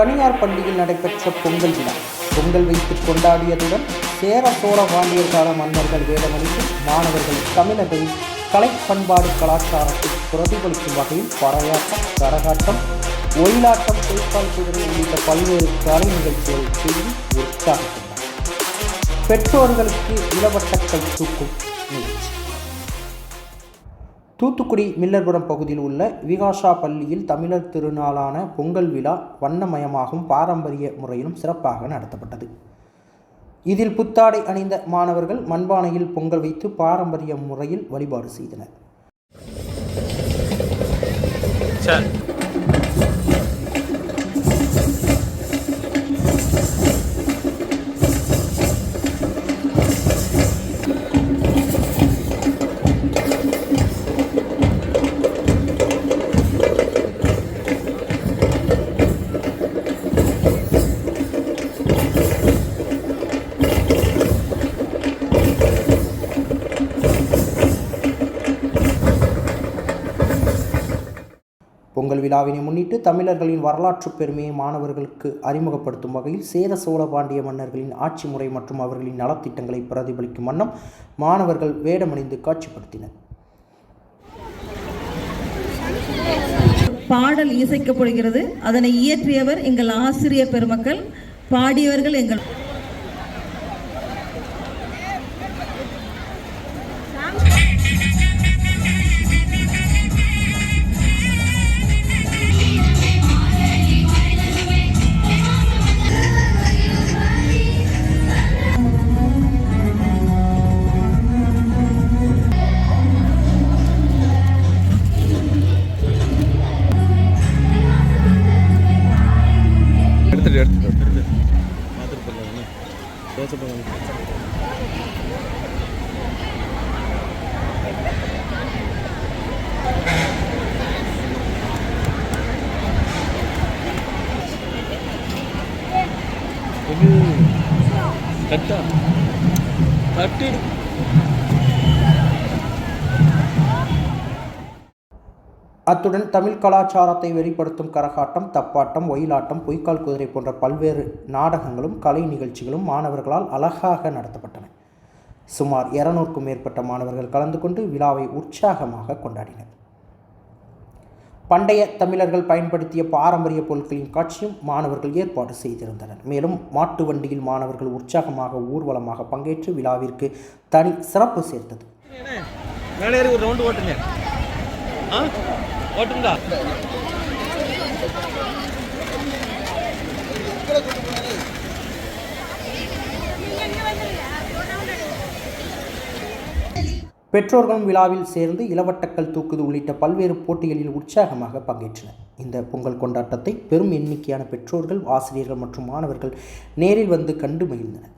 தனியார் பள்ளியில் நடைபெற்ற பொங்கல் விழா. பொங்கல் வைத்து கொண்டாடியதுடன் சேர சோழ பாண்டியர் கால மன்னர்கள் வேடமணிந்து மாணவர்கள் தமிழர்களின் கலை பண்பாடு கலாச்சாரத்தை பிரதிபலிக்கும் வகையில் பறையாட்டம் கரகாட்டம் ஒயிலாட்டம் கைக்கால் குதிரை உள்ளிட்ட பல்வேறு கலை நிகழ்ச்சிகளை செய்து உற்சாகித்தனர். பெற்றோர்களுக்கு இளவட்டங்கள் தூக்கும் நிகழ்ச்சி தூத்துக்குடி மில்லர்புரம் பகுதியில் உள்ள விகாஷா பள்ளியில் தமிழர் திருநாளான பொங்கல் விழா வண்ணமயமாகவும் பாரம்பரிய முறையிலும் சிறப்பாக நடத்தப்பட்டது. இதில் புத்தாடை அணிந்த மாணவர்கள் மண்பானையில் பொங்கல் வைத்து பாரம்பரிய முறையில் வழிபாடு செய்தனர். பொங்கல் விழாவினை முன்னிட்டு தமிழர்களின் வரலாற்று பெருமையை மாணவர்களுக்கு அறிமுகப்படுத்தும் வகையில் சேர சோழ பாண்டிய மன்னர்களின் ஆட்சி முறை மற்றும் அவர்களின் நலத்திட்டங்களை பிரதிபலிக்கும் வண்ணம் மாணவர்கள் வேடமணிந்து காட்சிப்படுத்தினர். பாடல் இசைக்கப்படுகிறது. அதனை இயற்றியவர் எங்கள் ஆசிரியர் பெருமக்கள் பாடியவர்கள் எங்கள் கட்டா. கட்டிடு அத்துடன் தமிழ் கலாச்சாரத்தை வெளிப்படுத்தும் கரகாட்டம் தப்பாட்டம் ஒயிலாட்டம் பொய்க்கால் குதிரை போன்ற பல்வேறு நாடகங்களும் கலை நிகழ்ச்சிகளும் மாணவர்களால் அழகாக நடத்தப்பட்டன. சுமார் இருநூறுக்கும் மேற்பட்ட மாணவர்கள் கலந்து கொண்டு விழாவை உற்சாகமாக கொண்டாடினர். பண்டைய தமிழர்கள் பயன்படுத்திய பாரம்பரிய பொருட்களின் காட்சியும் மாணவர்கள் ஏற்பாடு செய்திருந்தனர். மேலும் மாட்டு வண்டியில் மாணவர்கள் உற்சாகமாக ஊர்வலமாக பங்கேற்று விழாவிற்கு தனி சிறப்பு சேர்த்தது. ஓட்டுங்க. ஓட்டுங்களா? பெற்றோர்களும் விழாவில் சேர்ந்து இளவட்டக்கல் தூக்குது உள்ளிட்ட பல்வேறு போட்டிகளில் உற்சாகமாக பங்கேற்றனர். இந்த பொங்கல் கொண்டாட்டத்தை பெரும் எண்ணிக்கையான பெற்றோர்கள் ஆசிரியர்கள் மற்றும் மாணவர்கள் நேரில் வந்து கண்டு மகிழ்ந்தனர்.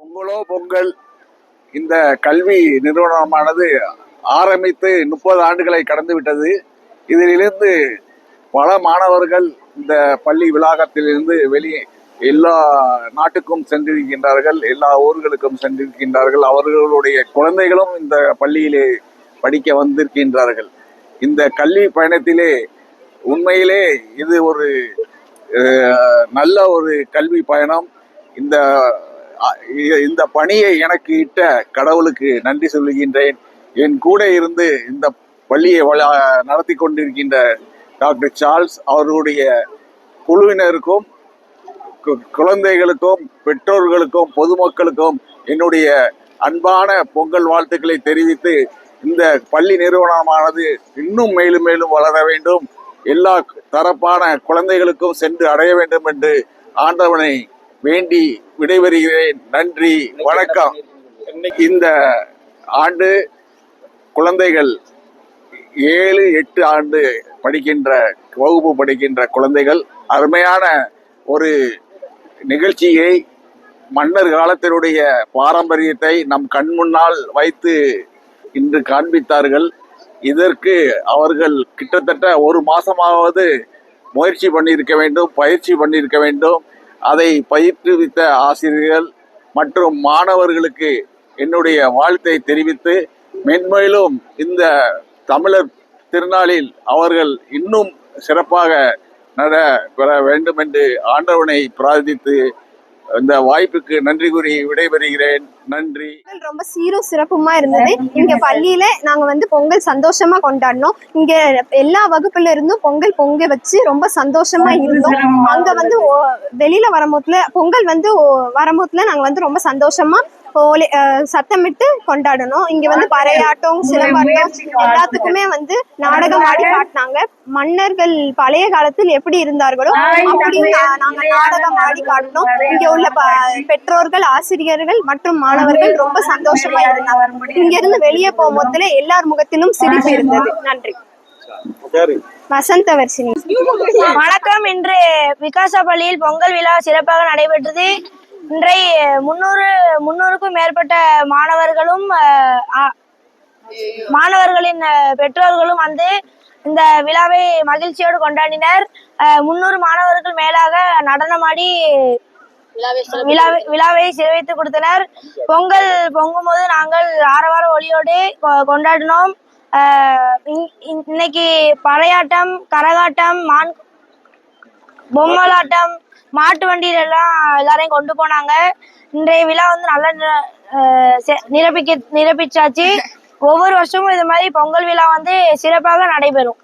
பொங்கலோ பொங்கல் இந்த கல்வி நிறுவனமானது ஆரம்பித்து முப்பது ஆண்டுகளை கடந்து விட்டது இதிலிருந்து பல மாணவர்கள் இந்த பள்ளி வளாகத்திலிருந்து வெளியே எல்லா நாட்டுக்கும் சென்றிருக்கின்றார்கள் எல்லா ஊர்களுக்கும் சென்றிருக்கின்றார்கள். அவர்களுடைய குழந்தைகளும் இந்த பள்ளியிலே படிக்க வந்திருக்கின்றார்கள். இந்த கல்வி பயணத்திலே உண்மையிலே இது ஒரு நல்ல ஒரு கல்வி பயணம். இந்த இந்த பணியை எனக்கு இட்ட கடவுளுக்கு நன்றி சொல்லுகின்றேன். என் கூட இருந்து இந்த பள்ளியை வள- நடத்தி கொண்டிருக்கின்ற டாக்டர் சார்ல்ஸ் அவர்களுடைய குழுவினருக்கும் கு- குழந்தைகளுக்கும் பெற்றோர்களுக்கும் பொதுமக்களுக்கும் என்னுடைய அன்பான பொங்கல் வாழ்த்துக்களை தெரிவித்து இந்த பள்ளி நிறுவனமானது இன்னும் மேலும் மேலும் வளர வேண்டும். எல்லா தரப்பான குழந்தைகளுக்கும் சென்று அடைய வேண்டும் என்று ஆண்டவனை வேண்டி விடைபெறுகிறேன். நன்றி வணக்கம். இந்த ஆண்டு குழந்தைகள் ஏழு எட்டு ஆண்டு படிக்கின்ற வகுப்பு படிக்கின்ற குழந்தைகள் அருமையான ஒரு நிகழ்ச்சியை மன்னர் காலத்தினுடைய பாரம்பரியத்தை நம் கண் முன்னால் வைத்து இன்று காண்பித்தார்கள். இதற்கு அவர்கள் கிட்டத்தட்ட ஒரு மாசமாவது முயற்சி பண்ணியிருக்க வேண்டும் பயிற்சி பண்ணியிருக்க வேண்டும். அதை பயிற்றுவித்த ஆசிரியர்கள் மற்றும் மாணவர்களுக்கு என்னுடைய வாழ்த்தை தெரிவித்து மென்மேலும் இந்த தமிழர் திருநாளில் அவர்கள் இன்னும் சிறப்பாக நட பெற வேண்டும் என்று ஆண்டவனை பிரார்த்தித்து இந்த வாய்ப்புக்கு நன்றி கூறி விடைபெறுகிறேன். நன்றி. ரொம்ப சீரும் சிறப்புமா இருந்தது. இங்க பள்ளியில நாங்க வந்து பொங்கல் சந்தோஷமா கொண்டாடினோம். இங்க எல்லா வகுப்புல இருந்தும் பொங்கல் பொங்க வச்சு ரொம்ப சந்தோஷமா இருந்தோம். அங்க வந்து வெளியில வரும்போதுல பொங்கல் வந்து வரும்போதுல நாங்க வந்து ரொம்ப சந்தோஷமா அஹ், சத்தமிட்டு கொண்டாடணும். இங்க வந்து பறையாட்டம் சிலம்பாட்டம் எல்லாத்துக்குமே வந்து நாடகம் ஆடி காட்டினாங்க. மன்னர்கள் பழைய காலத்தில் எப்படி இருந்தார்களோ அப்படி நாங்க நாடகம் ஆடி காட்டினோம் இங்க உள்ள ப- பெற்றோர்கள் ஆசிரியர்கள் மற்றும் மாணவர்கள் ரொம்ப சந்தோஷமா இருந்தாங்க. இங்க இருந்து வெளியே போகும்போதுல எல்லார் முகத்திலும் சிரிப்பு இருந்தது. நன்றி. வசந்தவர்ஷினி வணக்கம். இன்று விகாசா பள்ளியில் பொங்கல் விழா சிறப்பாக நடைபெற்றது. இன்றை முன்னூறு முன்னூறுக்கும் மேற்பட்ட மாணவர்களும் மாணவர்களின் பெற்றோர்களும் வந்து இந்த விழாவை மகிழ்ச்சியோடு கொண்டாடினர். முன்னூறு மாணவர்கள் மேலாக நடனமாடி விழாவை விழாவை சிறப்பித்து கொடுத்தனர். பொங்கல் பொங்கும் போது நாங்கள் ஆரவார ஒளியோடு கொண்டாடினோம். இன்னைக்கு பறையாட்டம் கரகாட்டம் மான் பொம்மலாட்டம் மாட்டு வண்டியில எல்லாம் எல்லாரையும் கொண்டு போனாங்க. இன்றைய விழா வந்து நல்லா நிரப்பிக்க நிரப்பிச்சாச்சு ஒவ்வொரு வருஷமும் இது மாதிரி பொங்கல் விழா வந்து சிறப்பாக நடைபெறும்.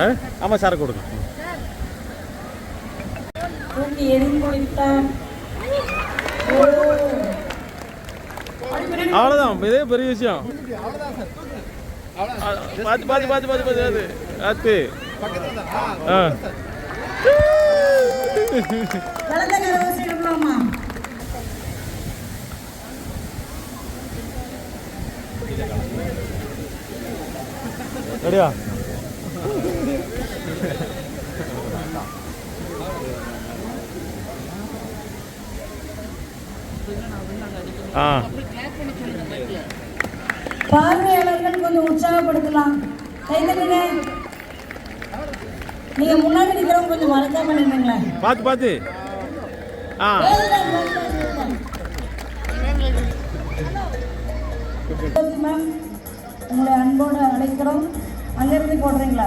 ஆ? ஆமாம் சார் கொடுங்க. அவ்வளோதான் இதே பெரிய விஷயம். பார்த்து பார்த்து பார்த்து பார்த்து பார்த்து அது பார்த்து ஆ. ரெடியா? ஆ. பார்வையாளர்கள் கொஞ்சம் உற்சாகப்படுத்தலாம். கை தட்டுங்க நீங்க முன்னாடி நிக்கிறவங்க கொஞ்சம் மறக்காம நின்னுங்களேன் பார்த்து பார்த்து. ஆ. மேம் உங்களை அன்போடு அழைக்கிறோம். அங்கிருந்து போடுறீங்களா?